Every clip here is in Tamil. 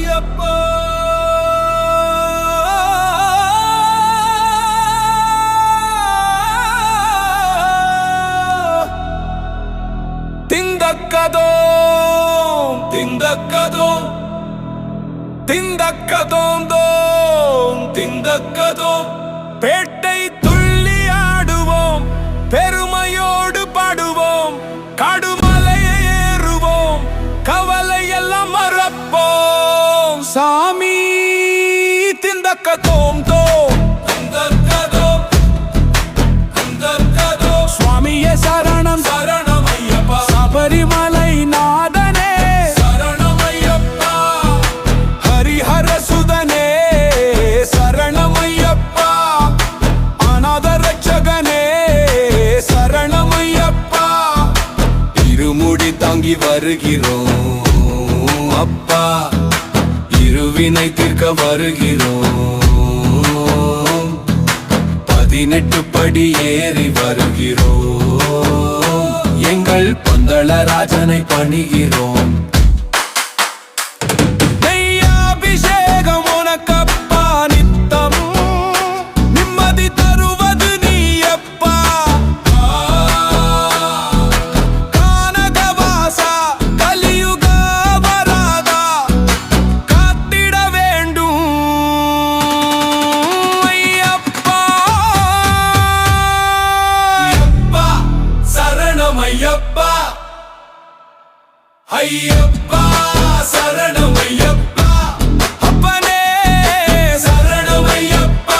ஐயப்பா. திந்தக்கதோம் திந்தக்கதோம். திந்தக்கதோம் தோம் பேட்டை சாமி திந்தக்க தோம் திந்தக்கதோம் சுவாமியே சரணம். சரணம் ஐயப்பா சபரிமலை நாதனே. சரணம் ஐயப்பா ஹரிஹர சுதனே. சரணம் ஐயப்பா அநாத ரட்சகனே. சரணம் ஐயப்பா இருமுடி தாங்கி வருகிறோம் அப்பா. திருவினை தீர்க்க வருகிறோம். பதினெட்டு படி ஏறி வருகிறோம். எங்கள் பந்தளராஜனை பணிகிறோம். சரணம் ஐயப்பா ஐயப்பா சரணம் ஐயப்பா அப்பனே சரணம் ஐயப்பா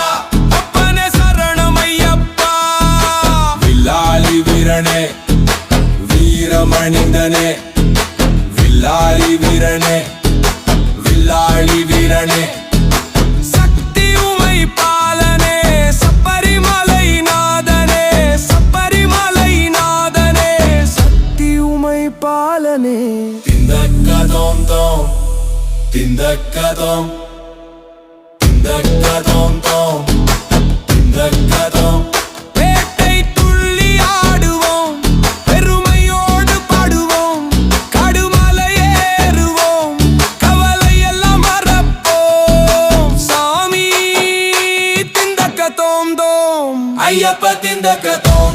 அப்பனே சரணம் ஐயப்பா வில்லாலி வீரனே வீரமணிந்தனே வில்லாலி வீரனே வில்லாளி வீரனே திந்தக்கதோம் தோம் திந்தக்கதோம் திந்தக்கதோம் தோம் திந்தக்கதோம் பேட்டை துள்ளி ஆடுவோம். பெருமையோடு பாடுவோம். கடுமலை ஏறுவோம். கவலை எல்லாம் மறப்போம். சாமி திந்தக்க தோம் தோம் ஐயப்ப திந்தக்க தோம்